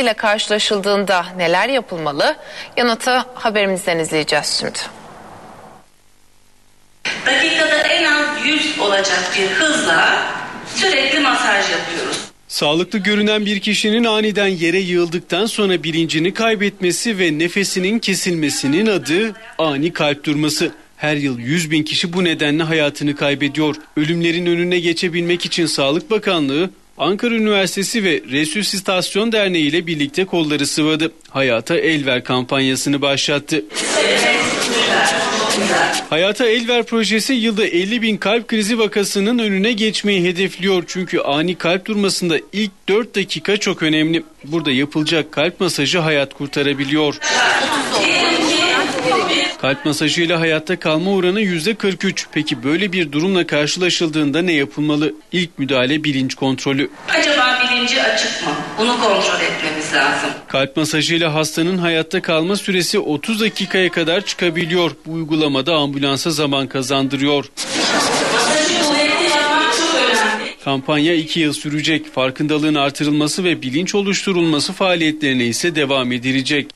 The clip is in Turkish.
ile karşılaşıldığında neler yapılmalı? Yanıtı haberimizden izleyeceğiz şimdi. Dakikada en az 100 olacak bir hızla sürekli masaj yapıyoruz. Sağlıklı görünen bir kişinin aniden yere yığıldıktan sonra bilincini kaybetmesi ve nefesinin kesilmesinin adı ani kalp durması. Her yıl 100 bin kişi bu nedenle hayatını kaybediyor. Ölümlerin önüne geçebilmek için Sağlık Bakanlığı Ankara Üniversitesi ve Resüsitasyon Derneği ile birlikte kolları sıvadı. Hayata el ver kampanyasını başlattı. Hayata El Ver projesi yılda 50 bin kalp krizi vakasının önüne geçmeyi hedefliyor. Çünkü ani kalp durmasında ilk 4 dakika çok önemli. Burada yapılacak kalp masajı hayat kurtarabiliyor. Kalp masajıyla hayatta kalma oranı %43. Peki böyle bir durumla karşılaşıldığında ne yapılmalı? İlk müdahale bilinç kontrolü. Acaba bilinci açık mı? Bunu kontrol etmemiz lazım. Kalp masajıyla hastanın hayatta kalma süresi 30 dakikaya kadar çıkabiliyor. Bu uygulamada ambulansa zaman kazandırıyor. Kampanya 2 yıl sürecek. Farkındalığın artırılması ve bilinç oluşturulması faaliyetlerine ise devam edilecek.